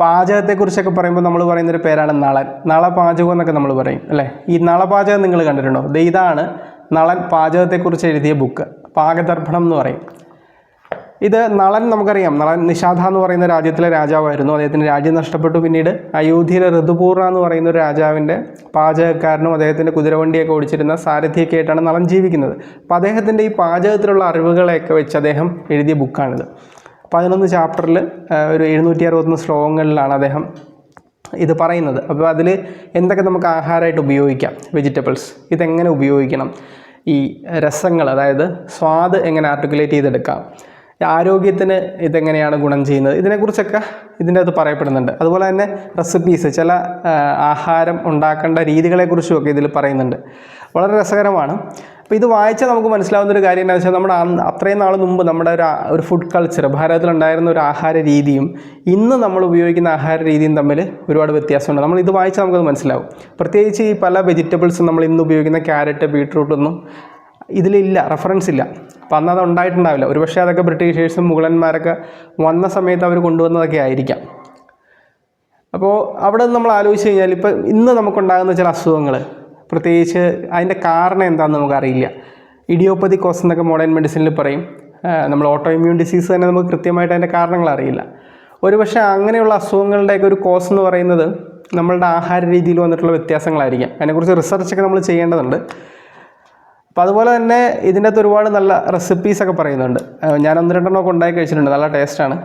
പാചകത്തെക്കുറിച്ചൊക്കെ പറയുമ്പോൾ നമ്മൾ പറയുന്ന ഒരു പേരാണ് നളൻ. നളപാചകം എന്നൊക്കെ നമ്മൾ പറയും അല്ലേ? ഈ നളപാചകം നിങ്ങൾ കണ്ടിട്ടുണ്ടോ? ദേ ഇതാണ് നളൻ പാചകത്തെക്കുറിച്ച് എഴുതിയ ബുക്ക് പാകദർപ്പണം എന്ന് പറയും. ഇത് നളൻ നമുക്കറിയാം. നളൻ നിഷാദ എന്ന് പറയുന്ന രാജ്യത്തിലെ രാജാവായിരുന്നു. അദ്ദേഹത്തിന് രാജ്യം നഷ്ടപ്പെട്ടു. പിന്നീട് അയോധ്യയിലെ ഋതുപൂർണ എന്ന് പറയുന്ന ഒരു രാജാവിന്റെ പാചകക്കാരനും അദ്ദേഹത്തിന്റെ കുതിരവണ്ടിയൊക്കെ ഓടിച്ചിരുന്ന സാരഥിയൊക്കെ ആയിട്ടാണ് നളൻ ജീവിക്കുന്നത്. അപ്പോൾ അദ്ദേഹത്തിന്റെ ഈ പാചകത്തിലുള്ള അറിവുകളെയൊക്കെ വെച്ച് അദ്ദേഹം എഴുതിയ ബുക്കാണിത്. പതിനൊന്ന് ചാപ്റ്ററിൽ ഒരു എഴുന്നൂറ്റി അറുപത്തൊന്ന് ശ്ലോകങ്ങളിലാണ് അദ്ദേഹം ഇത് പറയുന്നത്. അപ്പോൾ അതിൽ എന്തൊക്കെ നമുക്ക് ആഹാരമായിട്ട് ഉപയോഗിക്കാം? വെജിറ്റബിൾസ് ഇതെങ്ങനെ ഉപയോഗിക്കണം? ഈ രസങ്ങൾ അതായത് സ്വാദ് എങ്ങനെ ആർട്ടിക്കുലേറ്റ് ചെയ്തെടുക്കാം? ആരോഗ്യത്തിന് ഇതെങ്ങനെയാണ് ഗുണം ചെയ്യുന്നത്? ഇതിനെക്കുറിച്ചൊക്കെ ഇതിന്റെ അകത്ത് പറയപ്പെടുന്നുണ്ട്. അതുപോലെ തന്നെ റെസിപ്പീസ് ചില ആഹാരം ഉണ്ടാക്കേണ്ട രീതികളെക്കുറിച്ചുമൊക്കെ ഇതിൽ പറയുന്നുണ്ട്. വളരെ രസകരമാണ്. അപ്പോൾ ഇത് വായിച്ചാൽ നമുക്ക് മനസ്സിലാവുന്ന ഒരു കാര്യം എന്താണെന്ന് വെച്ചാൽ നമ്മുടെ അത്രയും നാൾ മുമ്പ് നമ്മുടെ ഒരു ഒരു ഫുഡ് കൾച്ചർ ഭാരതത്തിലുണ്ടായിരുന്ന ഒരു ആഹാര രീതിയും ഇന്ന് നമ്മൾ ഉപയോഗിക്കുന്ന ആഹാര രീതിയും തമ്മിൽ ഒരുപാട് വ്യത്യാസമുണ്ട്. നമ്മൾ ഇത് വായിച്ചാൽ നമുക്കത് മനസ്സിലാവും. പ്രത്യേകിച്ച് ഈ പല വെജിറ്റബിൾസും നമ്മൾ ഇന്ന് ഉപയോഗിക്കുന്ന ക്യാരറ്റ് ബീട്രൂട്ടൊന്നും ഇതിലില്ല റെഫറൻസ് ഇല്ല. അപ്പം അന്ന് അത് ഉണ്ടായിട്ടുണ്ടാവില്ല. ഒരുപക്ഷെ അതൊക്കെ ബ്രിട്ടീഷേഴ്സും മുഗളന്മാരൊക്കെ വന്ന സമയത്ത് അവർ കൊണ്ടുവന്നതൊക്കെ ആയിരിക്കാം. അപ്പോൾ അവിടെ നമ്മൾ ആലോചിച്ച് കഴിഞ്ഞാൽ ഇപ്പം ഇന്ന് നമുക്കുണ്ടാകുന്ന ചില അസുഖങ്ങൾ പ്രത്യേകിച്ച് അതിന്റെ കാരണം എന്താണെന്ന് നമുക്കറിയില്ല. ഇഡിയോപ്പതി കോസ് എന്നൊക്കെ മോഡേൺ മെഡിസിനിൽ പറയും. നമ്മൾ ഓട്ടോ ഇമ്മ്യൂൺ ഡിസീസ് തന്നെ നമുക്ക് കൃത്യമായിട്ട് അതിന്റെ കാരണങ്ങൾ അറിയില്ല. ഒരുപക്ഷെ അങ്ങനെയുള്ള അസുഖങ്ങളുടെയൊക്കെ ഒരു കോസ് എന്ന് പറയുന്നത് നമ്മളുടെ ആഹാര രീതിയിൽ വന്നിട്ടുള്ള വ്യത്യാസങ്ങളായിരിക്കാം. അതിനെക്കുറിച്ച് റിസർച്ചൊക്കെ നമ്മൾ ചെയ്യേണ്ടതുണ്ട്. അപ്പോൾ അതുപോലെ തന്നെ ഇതിന്റെ അകത്ത് ഒരുപാട് നല്ല റെസിപ്പീസൊക്കെ പറയുന്നുണ്ട്. ഞാൻ ഒന്ന് രണ്ടെണ്ണമൊക്കെ ഉണ്ടാക്കി കഴിച്ചിട്ടുണ്ട്. നല്ല ടേസ്റ്റാണ്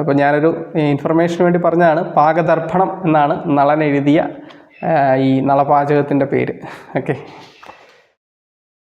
അപ്പോൾ ഞാനൊരു ഇൻഫർമേഷന് വേണ്ടി പറഞ്ഞതാണ്. പാകദർപ്പണം എന്നാണ് നളൻ എഴുതിയ ഈ നളപാചകത്തിന്റെ പേര്. ഓക്കെ